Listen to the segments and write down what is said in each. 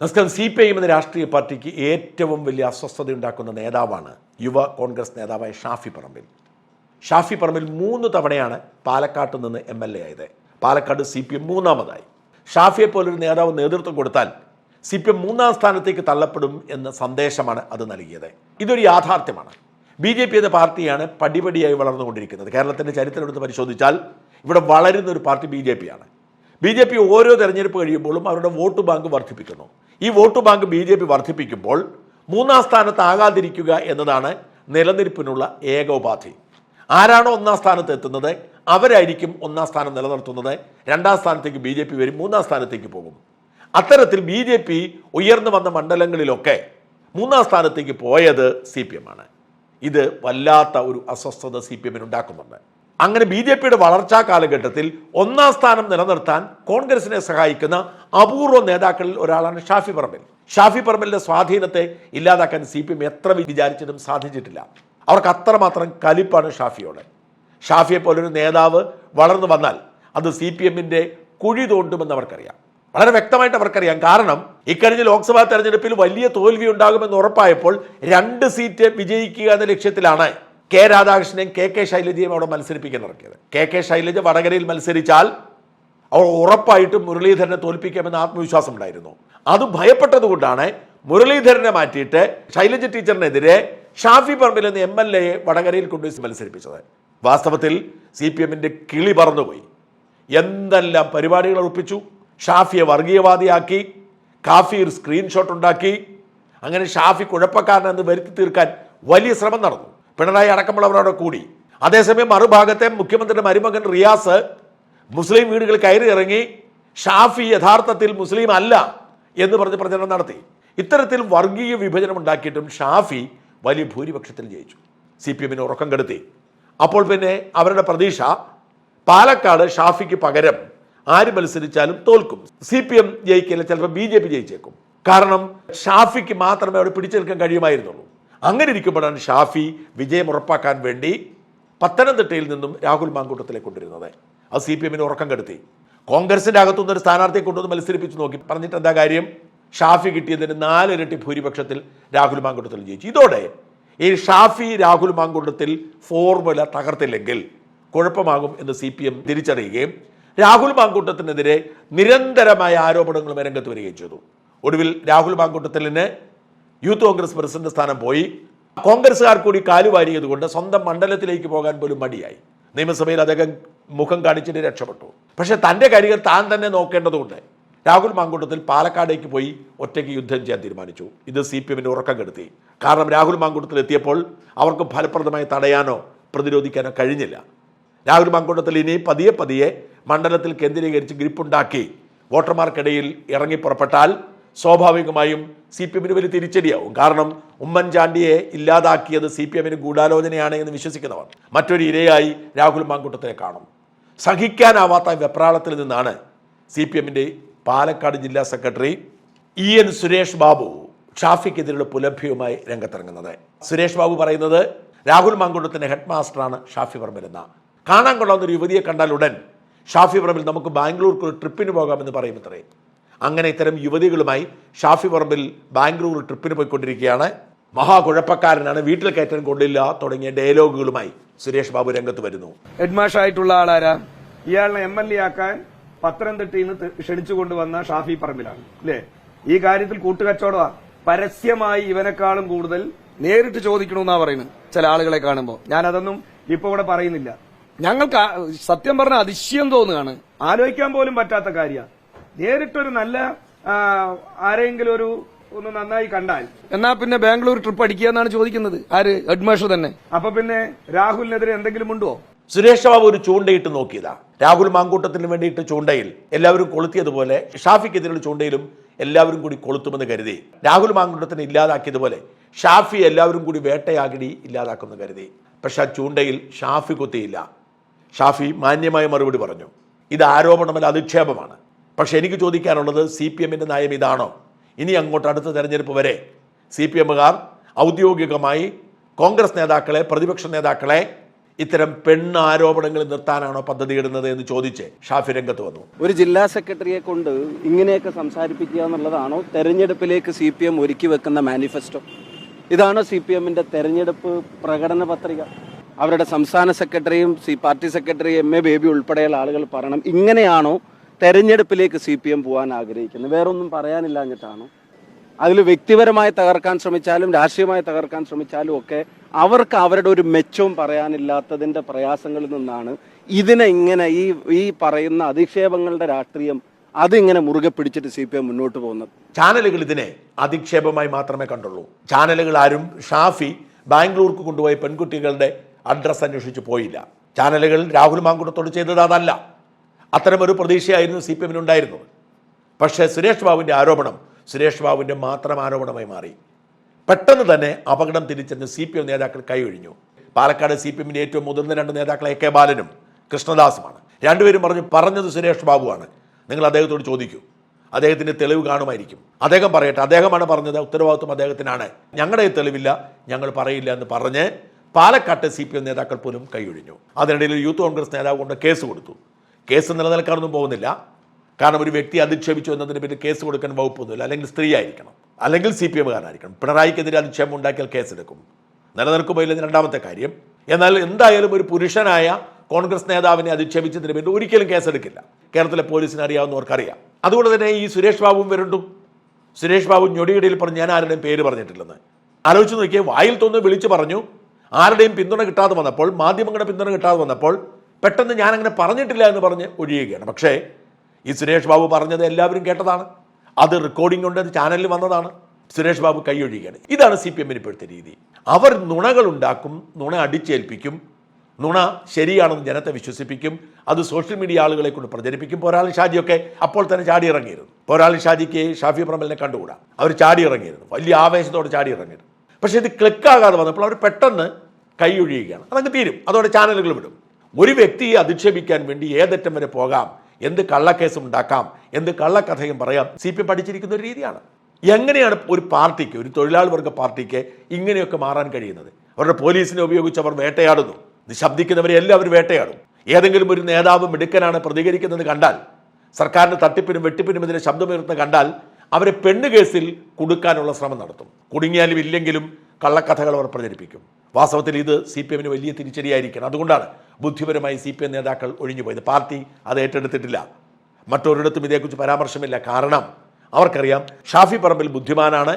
നമസ്കാരം. C P I M എന്ന രാഷ്ട്രീയ പാർട്ടിക്ക് ഏറ്റവും വലിയ അസ്വസ്ഥത ഉണ്ടാക്കുന്ന നേതാവാണ് യുവ കോൺഗ്രസ് നേതാവായ ഷാഫി പറമ്പിൽ. ഷാഫി പറമ്പിൽ മൂന്ന് തവണയാണ് പാലക്കാട്ട് നിന്ന് എം എൽ എ ആയത്. പാലക്കാട് സി പി എം മൂന്നാമതായി. ഷാഫിയെ പോലൊരു നേതാവ് നേതൃത്വം കൊടുത്താൽ സി പി എം മൂന്നാം സ്ഥാനത്തേക്ക് തള്ളപ്പെടും എന്ന സന്ദേശമാണ് അത് നൽകിയത്. ഇതൊരു യാഥാർത്ഥ്യമാണ്. ബി ജെ പി എന്ന പാർട്ടിയാണ് പടിപടിയായി വളർന്നുകൊണ്ടിരിക്കുന്നത്. കേരളത്തിന്റെ ചരിത്രം എടുത്ത് പരിശോധിച്ചാൽ ഇവിടെ വളരുന്ന ഒരു പാർട്ടി ബി ജെ പി ആണ്. ബി ജെ പി ഓരോ തെരഞ്ഞെടുപ്പ് കഴിയുമ്പോഴും അവരുടെ വോട്ട് ബാങ്ക് വർദ്ധിപ്പിക്കുന്നു. ഈ vote bank B J P വർദ്ധിപ്പിക്കുമ്പോൾ മൂന്നാം സ്ഥാനത്താകാതിരിക്കുക എന്നതാണ് നിലനിൽപ്പിനുള്ള ഏക ഉപാധി. ആരാണോ ഒന്നാം സ്ഥാനത്ത് എത്തുന്നത് അവരായിരിക്കും ഒന്നാം സ്ഥാനം നിലനിർത്തുന്നത്. രണ്ടാം സ്ഥാനത്തേക്ക് ബി ജെ പി വരും മൂന്നാം സ്ഥാനത്തേക്ക് പോകും. അത്തരത്തിൽ ബി ജെ പി ഉയർന്നു വന്ന മണ്ഡലങ്ങളിലൊക്കെ മൂന്നാം സ്ഥാനത്തേക്ക് പോയത് സി പി എം ആണ്. ഇത് വല്ലാത്ത ഒരു അസ്വസ്ഥത സി പി എമ്മിന് ഉണ്ടാക്കുന്നുണ്ട്. അങ്ങനെ ബി ജെ പിയുടെ വളർച്ചാ കാലഘട്ടത്തിൽ ഒന്നാം സ്ഥാനം നിലനിർത്താൻ കോൺഗ്രസിനെ സഹായിക്കുന്ന അപൂർവ നേതാക്കളിൽ ഒരാളാണ് ഷാഫി പറമ്പിൽ. ഷാഫി പറമ്പിലിന്റെ സ്വാധീനത്തെ ഇല്ലാതാക്കാൻ സി പി എം എത്ര വിചാരിച്ചിട്ടും സാധിച്ചിട്ടില്ല. അവർക്ക് അത്രമാത്രം കലിപ്പാണ് ഷാഫിയോട്. ഷാഫിയെ പോലൊരു നേതാവ് വളർന്നു വന്നാൽ അത് സി പി എമ്മിന്റെ കുഴി തോണ്ടുമെന്ന് അവർക്കറിയാം. വളരെ വ്യക്തമായിട്ട് അവർക്കറിയാം. കാരണം ഇക്കഴിഞ്ഞ ലോക്സഭാ തെരഞ്ഞെടുപ്പിൽ വലിയ തോൽവി ഉണ്ടാകുമെന്ന് ഉറപ്പായപ്പോൾ രണ്ട് സീറ്റ് വിജയിക്കുക എന്ന ലക്ഷ്യത്തിലാണ് കെ രാധാകൃഷ്ണനെയും കെ കെ ശൈലജയും അവിടെ മത്സരിപ്പിക്കാൻ ഇറക്കിയത് കെ കെ ശൈലജ വടകരയിൽ മത്സരിച്ചാൽ അവർ ഉറപ്പായിട്ടും മുരളീധരനെ തോൽപ്പിക്കാമെന്ന് ആത്മവിശ്വാസം ഉണ്ടായിരുന്നു അത് ഭയപ്പെട്ടതുകൊണ്ടാണ് മുരളീധരനെ മാറ്റിയിട്ട് ശൈലജ ടീച്ചറിനെതിരെ ഷാഫി പറമ്പിൽ എന്ന എം എൽ എയെ വടകരയിൽ കൊണ്ടുവച്ച് മത്സരിപ്പിച്ചത്. വാസ്തവത്തിൽ സി പി എമ്മിന്റെ കിളി പറന്നുപോയി. എന്തെല്ലാം പരിപാടികൾ ഉറപ്പിച്ചു ഷാഫിയെ വർഗീയവാദിയാക്കി. കാഫി ഒരു സ്ക്രീൻഷോട്ട് ഉണ്ടാക്കി. അങ്ങനെ ഷാഫി കുഴപ്പക്കാരനെന്ന് വരുത്തി തീർക്കാൻ വലിയ ശ്രമം നടന്നു. പിണറായി അടക്കമുള്ളവരോട് കൂടി. അതേസമയം മറുഭാഗത്തെ മുഖ്യമന്ത്രിയുടെ മരുമകൻ റിയാസ് മുസ്ലിം വീടുകൾ കയറി ഇറങ്ങി ഷാഫി യഥാർത്ഥത്തിൽ മുസ്ലിം അല്ല എന്ന് പറഞ്ഞ് പ്രചരണം നടത്തി. ഇത്തരത്തിൽ വർഗീയ വിഭജനം ഉണ്ടാക്കിയിട്ടും ഷാഫി വലിയ ഭൂരിപക്ഷത്തിൽ ജയിച്ചു. സി പി എമ്മിന് ഉറക്കം കെടുത്തി. അപ്പോൾ പിന്നെ അവരുടെ പ്രതീക്ഷ പാലക്കാട് ഷാഫിക്ക് പകരം ആര് മത്സരിച്ചാലും തോൽക്കും. സി പി എം ജയിക്കില്ല ചിലപ്പോൾ ബി ജെ പി ജയിച്ചേക്കും. കാരണം ഷാഫിക്ക് മാത്രമേ അവിടെ പിടിച്ചെടുക്കാൻ കഴിയുമായിരുന്നുള്ളൂ. അങ്ങനെ ഇരിക്കുമ്പോഴാണ് ഷാഫി വിജയം ഉറപ്പാക്കാൻ വേണ്ടി പത്തനംതിട്ടയിൽ നിന്നും രാഹുൽ മാങ്കൂട്ടത്തിലേക്ക് കൊണ്ടിരുന്നത് അത് സി പി എമ്മിന് ഉറക്കം കെടുത്തി. കോൺഗ്രസിന്റെ അകത്തുനിന്ന് ഒരു സ്ഥാനാർത്ഥിയെ കൊണ്ടുവന്ന് മത്സരിപ്പിച്ച് നോക്കി. പറഞ്ഞിട്ട് എന്താ കാര്യം? ഷാഫി കിട്ടിയതിന് നാലിരട്ടി ഭൂരിപക്ഷത്തിൽ രാഹുൽ മാങ്കൂട്ടത്തിൽ ജയിച്ചു. ഇതോടെ ഈ ഷാഫി രാഹുൽ മാങ്കൂട്ടത്തിൽ ഫോർമുല തകർത്തില്ലെങ്കിൽ കുഴപ്പമാകും എന്ന് സി പി എം തിരിച്ചറിയുകയും രാഹുൽ മാങ്കൂട്ടത്തിനെതിരെ നിരന്തരമായ ആരോപണങ്ങളും രംഗത്ത് വരികയും ചെയ്തു. ഒടുവിൽ രാഹുൽ മാങ്കൂട്ടത്തിലിന് യൂത്ത് കോൺഗ്രസ് പ്രസിഡന്റ് സ്ഥാനം പോയി. കോൺഗ്രസ്സുകാർ കൂടി കാലുവാരിയത് കൊണ്ട് സ്വന്തം മണ്ഡലത്തിലേക്ക് പോകാൻ പോലും മടിയായി. നിയമസഭയിൽ അദ്ദേഹം മുഖം കാണിച്ചിട്ട് രക്ഷപ്പെട്ടു. പക്ഷെ തന്റെ കരിയർ താൻ തന്നെ നോക്കേണ്ടതുകൊണ്ട് രാഹുൽ മാങ്കൂട്ടത്തിൽ പാലക്കാടേക്ക് പോയി ഒറ്റയ്ക്ക് യുദ്ധം ചെയ്യാൻ തീരുമാനിച്ചു. ഇത് സി പി എമ്മിന് ഉറക്കം കെടുത്തി. കാരണം രാഹുൽ മാങ്കൂട്ടത്തിൽ എത്തിയപ്പോൾ അവർക്ക് ഫലപ്രദമായി തടയാനോ പ്രതിരോധിക്കാനോ കഴിഞ്ഞില്ല. രാഹുൽ മാങ്കൂട്ടത്തിൽ ഇനി പതിയെ പതിയെ മണ്ഡലത്തിൽ കേന്ദ്രീകരിച്ച് ഗ്രിപ്പുണ്ടാക്കി വോട്ടർമാർക്കിടയിൽ ഇറങ്ങി പുറപ്പെട്ടാൽ സ്വാഭാവികമായും സി പി എമ്മിന് വലിയ തിരിച്ചടിയാവും. കാരണം ഉമ്മൻചാണ്ടിയെ ഇല്ലാതാക്കിയത് സി പി എമ്മിന് ഗൂഢാലോചനയാണ് എന്ന് വിശ്വസിക്കുന്നവർ. മറ്റൊരു ഇരയായി രാഹുൽ മാങ്കൂട്ടത്തെ കാണും. സഹിക്കാനാവാത്ത വെപ്രാളത്തിൽ നിന്നാണ് സി പി എമ്മിന്റെ പാലക്കാട് ജില്ലാ secretary E N Suresh Babu ഷാഫിക്കെതിരെയുള്ള പുലഭ്യവുമായി രംഗത്തിറങ്ങുന്നത്. സുരേഷ് ബാബു പറയുന്നത് രാഹുൽ മാങ്കുട്ടത്തിന്റെ ഹെഡ് മാസ്റ്ററാണ് ഷാഫി പറമ്പിലെന്ന കാണാൻ കൊള്ളാവുന്ന ഒരു യുവതിയെ കണ്ടാൽ ഉടൻ ഷാഫി പറമ്പിൽ നമുക്ക് ബാംഗ്ലൂർക്ക് ഒരു ട്രിപ്പിന് പോകാമെന്ന് പറയും ഇത്രേ അങ്ങനെ ഇത്തരം യുവതികളുമായി ഷാഫി പറമ്പിൽ ബാംഗ്ലൂർ ട്രിപ്പിന് പോയിക്കൊണ്ടിരിക്കുകയാണ്. മഹാകുഴപ്പക്കാരനാണ് വീട്ടിൽ കയറ്റാൻ കൊള്ളില്ല തുടങ്ങിയ ഡയലോഗുകളുമായി സുരേഷ് ബാബു രംഗത്ത് വരുന്നു. ഹെഡ്മാഷായിട്ടുള്ള ആളാരാ? ഇയാളെ എം എൽ എ ആക്കാൻ പത്തനംതിട്ടയിൽ നിന്ന് ക്ഷണിച്ചു കൊണ്ടുവന്ന ഷാഫി പറമ്പിലാണ് അല്ലേ? ഈ കാര്യത്തിൽ കൂട്ടുകച്ചവടമാ. പരസ്യമായി ഇവനെക്കാളും കൂടുതൽ നേരിട്ട് ചോദിക്കണമെന്നാ പറയുന്നത് ചില ആളുകളെ കാണുമ്പോൾ ഞാൻ അതൊന്നും ഇപ്പൊ ഇവിടെ പറയുന്നില്ല. ഞങ്ങൾക്ക് സത്യം പറഞ്ഞ അതിശയം തോന്നുകയാണ്. ആലോചിക്കാൻ പോലും പറ്റാത്ത കാര്യമാണ് നേരിട്ടൊരു നല്ല ആരെങ്കിലും ഒരു ഒന്ന് നന്നായി കണ്ടാൽ. എന്നാ പിന്നെ ബാംഗ്ലൂർ ട്രിപ്പ് അടിക്കുക എന്നാണ് ചോദിക്കുന്നത്. ആര്? ഹെഡ്മാഷർ തന്നെ. അപ്പൊ പിന്നെ രാഹുലിനെതിരെ എന്തെങ്കിലും ഉണ്ടോ? സുരേഷ് ബാബു ഒരു ചൂണ്ടയിട്ട് നോക്കിയതാ. രാഹുൽ മാങ്കൂട്ടത്തിന് വേണ്ടിയിട്ട് ചൂണ്ടയിൽ എല്ലാവരും കൊളുത്തിയതുപോലെ ഷാഫിക്കെതിരെയുള്ള ചൂണ്ടയിലും എല്ലാവരും കൂടി കൊളുത്തുമെന്ന് കരുതി. രാഹുൽ മാങ്കൂട്ടത്തിന് ഇല്ലാതാക്കിയതുപോലെ ഷാഫി എല്ലാവരും കൂടി വേട്ടയാകിടി ഇല്ലാതാക്കുമെന്ന് കരുതി. പക്ഷെ ആ ചൂണ്ടയിൽ ഷാഫി കൊത്തിയില്ല. ഷാഫി മാന്യമായ മറുപടി പറഞ്ഞു. ഇത് ആരോപണമല്ല അധിക്ഷേപമാണ്. പക്ഷെ എനിക്ക് ചോദിക്കാനുള്ളത് സി പി എമ്മിന്റെ നയം ഇതാണോ? ഇനി അങ്ങോട്ട് അടുത്ത തെരഞ്ഞെടുപ്പ് വരെ സി പി എമ്മുകാർ ഔദ്യോഗികമായി കോൺഗ്രസ് നേതാക്കളെ പ്രതിപക്ഷ നേതാക്കളെ ഇത്തരം പെണ്ണാരോപണങ്ങൾ നിർത്താനാണോ പദ്ധതി ഇടുന്നത് എന്ന് ചോദിച്ച് ഷാഫി രംഗത്ത് വന്നു. ഒരു ജില്ലാ സെക്രട്ടറിയെ കൊണ്ട് ഇങ്ങനെയൊക്കെ സംസാരിപ്പിക്കുക എന്നുള്ളതാണോ തെരഞ്ഞെടുപ്പിലേക്ക് സി പി എം ഒരുക്കി വെക്കുന്ന മാനിഫെസ്റ്റോ? ഇതാണോ സി പി എമ്മിന്റെ തെരഞ്ഞെടുപ്പ് പ്രകടന പത്രിക? അവരുടെ സംസ്ഥാന സെക്രട്ടറിയും C party secretary M. A. Baby ഉൾപ്പെടെയുള്ള ആളുകൾ പറയണം. ഇങ്ങനെയാണോ തെരഞ്ഞെടുപ്പിലേക്ക് സി പി എം പോകാൻ ആഗ്രഹിക്കുന്നത് വേറൊന്നും പറയാനില്ലാഞ്ഞിട്ടാണ് അതിൽ വ്യക്തിപരമായി തകർക്കാൻ ശ്രമിച്ചാലും രാഷ്ട്രീയമായി തകർക്കാൻ ശ്രമിച്ചാലും ഒക്കെ അവർക്ക് അവരുടെ ഒരു മെച്ചവും പറയാനില്ലാത്തതിന്റെ പ്രയാസങ്ങളിൽ നിന്നാണ് ഇതിനെ ഇങ്ങനെ ഈ ഈ പറയുന്ന അധിക്ഷേപങ്ങളുടെ രാഷ്ട്രീയം അതിങ്ങനെ മുറുകെ പിടിച്ചിട്ട് സി പി എം മുന്നോട്ട് പോകുന്നത്. ചാനലുകൾ ഇതിനെ അധിക്ഷേപമായി മാത്രമേ കണ്ടുള്ളൂ. ചാനലുകൾ ആരും ഷാഫി ബാംഗ്ലൂർക്ക് കൊണ്ടുപോയി പെൺകുട്ടികളുടെ അഡ്രസ്സ് അന്വേഷിച്ച് പോയില്ല. ചാനലുകൾ രാഹുൽ മാങ്കുടത്തോട് ചെയ്തത് അതല്ല. അത്തരമൊരു പ്രതീക്ഷയായിരുന്നു സി പി എമ്മിനുണ്ടായിരുന്നത്. പക്ഷേ സുരേഷ് ബാബുവിന്റെ ആരോപണം സുരേഷ് ബാബുവിന്റെ മാത്രം ആരോപണമായി മാറി. പെട്ടെന്ന് തന്നെ അപകടം തിരിച്ചെന്ന് സി പി എം നേതാക്കൾ കൈയൊഴിഞ്ഞു പാലക്കാട് സി പി എമ്മിന്റെ ഏറ്റവും മുതിർന്ന രണ്ട് നേതാക്കൾ എ കെ ബാലനും കൃഷ്ണദാസുമാണ്. രണ്ടുപേരും പറഞ്ഞു പറഞ്ഞത് സുരേഷ് ബാബുവാണ്. നിങ്ങൾ അദ്ദേഹത്തോട് ചോദിക്കൂ. അദ്ദേഹത്തിന്റെ തെളിവ് കാണുമായിരിക്കും. അദ്ദേഹം പറയട്ടെ അദ്ദേഹമാണ് പറഞ്ഞത് ഉത്തരവാദിത്വം അദ്ദേഹത്തിനാണ്. ഞങ്ങളുടെ തെളിവില്ല ഞങ്ങൾ പറയില്ല എന്ന് പറഞ്ഞ് പാലക്കാട്ട് സി പി എം നേതാക്കൾ പോലും കൈയൊഴിഞ്ഞു അതിനിടയിൽ യൂത്ത് കോൺഗ്രസ് നേതാവ് കൊണ്ട് കേസ് കൊടുത്തു. കേസ് നിലനിൽക്കാനൊന്നും പോകുന്നില്ല. കാരണം ഒരു വ്യക്തി അധിക്ഷേപിച്ചു എന്നതിന് പിന്നെ കേസ് കൊടുക്കാൻ വകുപ്പൊന്നുമില്ല. അല്ലെങ്കിൽ സ്ത്രീ ആയിരിക്കണം അല്ലെങ്കിൽ സി പി എമ്മുകാരനായിരിക്കണം. പിണറായിക്കെതിരെ അധിക്ഷേപം ഉണ്ടാക്കിയാൽ കേസെടുക്കും. നിലനിൽക്കുമ്പോൾ ഇല്ലെന്ന് രണ്ടാമത്തെ കാര്യം. എന്നാൽ എന്തായാലും ഒരു പുരുഷനായ കോൺഗ്രസ് നേതാവിനെ അധിക്ഷേപിച്ചതിന് പേരിൽ ഒരിക്കലും കേസെടുക്കില്ല. കേരളത്തിലെ പോലീസിന് അറിയാവുന്നവർക്കറിയാം. അതുകൊണ്ട് തന്നെ ഈ സുരേഷ് ബാബുവും വരണ്ടും. സുരേഷ് ബാബു ഞൊടിയിടയിൽ പറഞ്ഞു ഞാൻ ആരുടെയും പേര് പറഞ്ഞിട്ടില്ലെന്ന്. ആലോചിച്ച് നോക്കിയേ വായിൽ തോന്നുന്നു വിളിച്ചു പറഞ്ഞു. ആരുടെയും പിന്തുണ കിട്ടാതെ വന്നപ്പോൾ മാധ്യമങ്ങളുടെ പിന്തുണ കിട്ടാതെ വന്നപ്പോൾ പെട്ടെന്ന് ഞാനങ്ങനെ പറഞ്ഞിട്ടില്ല എന്ന് പറഞ്ഞ് ഒഴിയുകയാണ്. പക്ഷേ ഈ സുരേഷ് ബാബു പറഞ്ഞത് എല്ലാവരും കേട്ടതാണ്. അത് റെക്കോർഡിംഗ് ഉണ്ട് അത് ചാനലിൽ വന്നതാണ്. സുരേഷ് ബാബു കൈയൊഴിയുകയാണ് ഇതാണ് സി പി എമ്മിന് ഇപ്പോഴത്തെ രീതി. അവർ നുണകൾ ഉണ്ടാക്കും നുണ അടിച്ചേൽപ്പിക്കും നുണ ശരിയാണെന്ന് ജനത്തെ വിശ്വസിപ്പിക്കും അത് സോഷ്യൽ മീഡിയ ആളുകളെ കൊണ്ട് പ്രചരിപ്പിക്കും. പോരാളി ഷാജിയൊക്കെ അപ്പോൾ തന്നെ ചാടി ഇറങ്ങിയിരുന്നു പോരാളി ഷാജിക്ക് ഷാഫി പ്രമലിനെ കണ്ടുകൂടാ? അവർ ചാടി ഇറങ്ങിയിരുന്നു വലിയ ആവേശത്തോടെ ചാടി ഇറങ്ങിയിരുന്നു പക്ഷേ ഇത് ക്ലിക്കാകാതെ വന്നപ്പോൾ അവർ പെട്ടെന്ന് കൈ ഒഴിയുകയാണ്. അതങ്ങ് തീരും. അതോടെ ചാനലുകൾ വിടും. ഒരു വ്യക്തിയെ അധിക്ഷേപിക്കാൻ വേണ്ടി ഏതറ്റം വരെ പോകാം? എന്ത് കള്ളക്കേസും ഉണ്ടാക്കാം? എന്ത് കള്ളക്കഥയും പറയാം? സി പി പഠിച്ചിരിക്കുന്ന ഒരു രീതിയാണ്. എങ്ങനെയാണ് ഒരു പാർട്ടിക്ക് ഒരു തൊഴിലാളി വർഗ പാർട്ടിക്ക് ഇങ്ങനെയൊക്കെ മാറാൻ കഴിയുന്നത്? അവരുടെ പോലീസിനെ ഉപയോഗിച്ച് അവർ വേട്ടയാടുന്നു. നിശബ്ദിക്കുന്നവരെ എല്ലാവരും വേട്ടയാടും. ഏതെങ്കിലും ഒരു നേതാവ് മിടുക്കനാണ് പ്രതികരിക്കുന്നത് കണ്ടാൽ സർക്കാരിന്റെ തട്ടിപ്പിനും വെട്ടിപ്പിനും എതിരെ ശബ്ദമുയർത്തുന്നത് കണ്ടാൽ അവരെ പെണ്ണ് കേസിൽ കുടുക്കാനുള്ള ശ്രമം നടത്തും. കുടുങ്ങിയാലും ഇല്ലെങ്കിലും കള്ളക്കഥകൾ അവർ പ്രചരിപ്പിക്കും. വാസ്തവത്തിൽ ഇത് സി പി എമ്മിന് വലിയ തിരിച്ചടിയായിരിക്കണം. അതുകൊണ്ടാണ് ബുദ്ധിപരമായി സി പി എം നേതാക്കൾ ഒഴിഞ്ഞുപോയത്. പാർട്ടി അത് ഏറ്റെടുത്തിട്ടില്ല. മറ്റൊരിടത്തും ഇതേക്കുറിച്ച് പരാമർശമില്ല. കാരണം അവർക്കറിയാം ഷാഫി പറമ്പിൽ ബുദ്ധിമാനാണ്.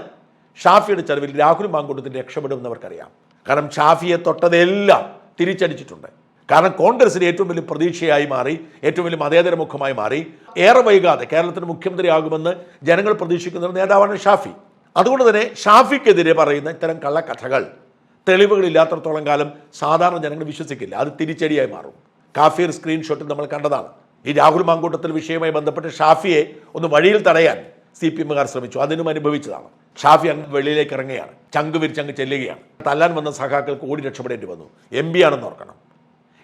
ഷാഫിയുടെ ചെലവിൽ രാഹുൽ മാങ്കൂട്ടത്തിന് രക്ഷപ്പെടുമെന്നവർക്കറിയാം. കാരണം ഷാഫിയെ തൊട്ടതെല്ലാം തിരിച്ചടിച്ചിട്ടുണ്ട്. കാരണം കോൺഗ്രസിന് ഏറ്റവും വലിയ പ്രതീക്ഷയായി മാറി ഏറ്റവും വലിയ മതേതര മുഖമായി മാറി ഏറെ വൈകാതെ കേരളത്തിന് മുഖ്യമന്ത്രിയാകുമെന്ന് ജനങ്ങൾ പ്രതീക്ഷിക്കുന്ന നേതാവാണ് ഷാഫി. അതുകൊണ്ട് തന്നെ ഷാഫിക്കെതിരെ പറയുന്ന ഇത്തരം കള്ളക്കഥകൾ തെളിവുകളില്ലാത്തടത്തോളം കാലം സാധാരണ ജനങ്ങൾ വിശ്വസിക്കില്ല. അത് തിരിച്ചടിയായി മാറും. കാഫീർ സ്ക്രീൻഷോട്ടിൽ നമ്മൾ കണ്ടതാണ്. ഈ രാഹുൽ മാങ്കൂട്ടത്തിൽ വിഷയവുമായി ബന്ധപ്പെട്ട് ഷാഫിയെ ഒന്ന് വഴിയിൽ തടയാൻ സി പി എമ്മുകാർ ശ്രമിച്ചു. അതിനും അനുഭവിച്ചതാണ്. ഷാഫി അങ്ങ് വെളിയിലേക്ക് ഇറങ്ങുകയാണ്. ചങ്ക് വിരിച്ചങ്ങ് ചെല്ലുകയാണ്. തല്ലാൻ വന്ന സഖാക്കൾക്ക് ഓടി രക്ഷപ്പെടേണ്ടി വന്നു. എം പി ആണെന്ന് ഓർക്കണം.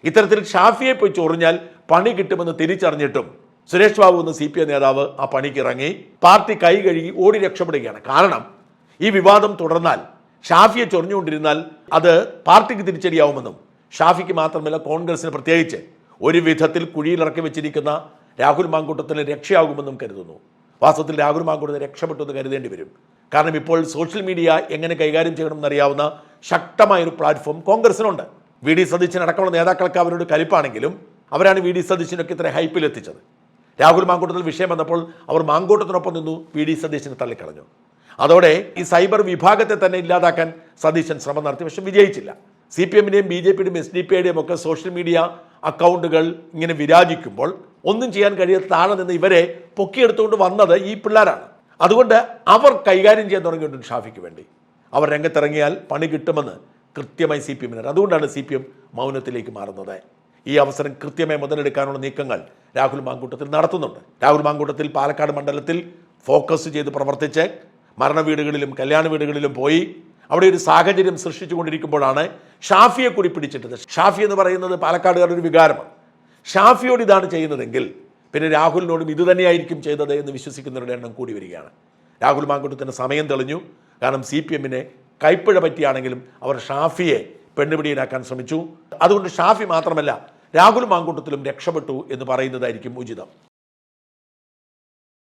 ഇത്തരത്തിൽ ഷാഫിയെ പോയി ചൊറിഞ്ഞാൽ പണി കിട്ടുമെന്ന് തിരിച്ചറിഞ്ഞിട്ടും സുരേഷ് ബാബു എന്ന സി പി ഐ നേതാവ് ആ പണിക്ക് ഇറങ്ങി പാർട്ടി കൈ കഴുകി ഓടി രക്ഷപ്പെടുകയാണ്. കാരണം ഈ വിവാദം തുടർന്നാൽ ഷാഫിയെ ചൊറിഞ്ഞുകൊണ്ടിരുന്നാൽ അത് പാർട്ടിക്ക് തിരിച്ചടിയാവുമെന്നും ഷാഫിക്ക് മാത്രമല്ല കോൺഗ്രസിന് പ്രത്യേകിച്ച് ഒരു വിധത്തിൽ കുഴിയിലിറക്കി വെച്ചിരിക്കുന്ന രാഹുൽ മാങ്കൂട്ടത്തിന് രക്ഷയാകുമെന്നും കരുതുന്നു. വാസ്തവത്തിൽ രാഹുൽ മാങ്കൂട്ടത്തിന് രക്ഷപ്പെട്ടു കരുതേണ്ടി വരും. കാരണം ഇപ്പോൾ സോഷ്യൽ മീഡിയ എങ്ങനെ കൈകാര്യം ചെയ്യണമെന്നറിയാവുന്ന ശക്തമായൊരു പ്ലാറ്റ്ഫോം കോൺഗ്രസിനുണ്ട്. വി ഡി സതീശൻ അടക്കമുള്ള നേതാക്കൾക്ക് അവരോട് കലിപ്പാണെങ്കിലും അവരാണ് വി ഡി സതീശനൊക്കെ ഇത്ര ഹൈപ്പിൽ എത്തിച്ചത് രാഹുൽ മാങ്കൂട്ടത്തിൽ വിഷയം വന്നപ്പോൾ അവർ മാങ്കൂട്ടത്തിനൊപ്പം നിന്നു വി ഡി സതീശനെ തള്ളിക്കളഞ്ഞു. അതോടെ ഈ സൈബർ വിഭാഗത്തെ തന്നെ ഇല്ലാതാക്കാൻ സതീശൻ ശ്രമം നടത്തി. പക്ഷെ വിജയിച്ചില്ല. സി പി എമ്മിന്റെയും ബി ജെ പിയുടെയും എസ് ഡി പി യുടെയും ഒക്കെ സോഷ്യൽ മീഡിയ അക്കൗണ്ടുകൾ ഇങ്ങനെ വിരാജിക്കുമ്പോൾ ഒന്നും ചെയ്യാൻ കഴിയാത്ത താഴെ നിന്ന് ഇവരെ പൊക്കിയെടുത്തുകൊണ്ട് വന്നത് ഈ പിള്ളേരാണ്. അതുകൊണ്ട് അവർ കൈകാര്യം ചെയ്യാൻ തുടങ്ങിയിട്ടുണ്ട് ഷാഫിക്ക് വേണ്ടി. അവർ രംഗത്തിറങ്ങിയാൽ പണി കിട്ടുമെന്ന് കൃത്യമായി സി പി എമ്മിന് അതുകൊണ്ടാണ് സി പി എം മൗനത്തിലേക്ക് മാറുന്നത്. ഈ അവസരം കൃത്യമായി മുതലെടുക്കാനുള്ള നീക്കങ്ങൾ രാഹുൽ മാങ്കൂട്ടത്തിൽ നടത്തുന്നുണ്ട്. രാഹുൽ മാങ്കൂട്ടത്തിൽ പാലക്കാട് മണ്ഡലത്തിൽ ഫോക്കസ് ചെയ്ത് പ്രവർത്തിച്ച് മരണ വീടുകളിലും കല്യാണ വീടുകളിലും പോയി അവിടെ ഒരു സാഹചര്യം സൃഷ്ടിച്ചുകൊണ്ടിരിക്കുമ്പോഴാണ് ഷാഫിയെ കൂടി പിടിച്ചിട്ടത്. ഷാഫി എന്ന് പറയുന്നത് പാലക്കാടുകാരുടെ ഒരു വികാരമാണ്. ഷാഫിയോട് ഇതാണ് ചെയ്യുന്നതെങ്കിൽ പിന്നെ രാഹുലിനോടും ഇത് തന്നെയായിരിക്കും ചെയ്തത് എന്ന് വിശ്വസിക്കുന്നവരുടെ എണ്ണം കൂടി വരികയാണ്. രാഹുൽ മാങ്കുട്ടത്തിന്റെ സമയം തെളിഞ്ഞു. കാരണം സി പി എമ്മിനെ കൈപ്പിഴ പറ്റിയാണെങ്കിലും അവർ ഷാഫിയെ പെണ്ണുപിടിയിലാക്കാൻ ശ്രമിച്ചു. അതുകൊണ്ട് ഷാഫി മാത്രമല്ല രാഹുൽ മാങ്കൂട്ടത്തിലും രക്ഷപ്പെട്ടു എന്ന് പറയുന്നതായിരിക്കും ഉചിതം.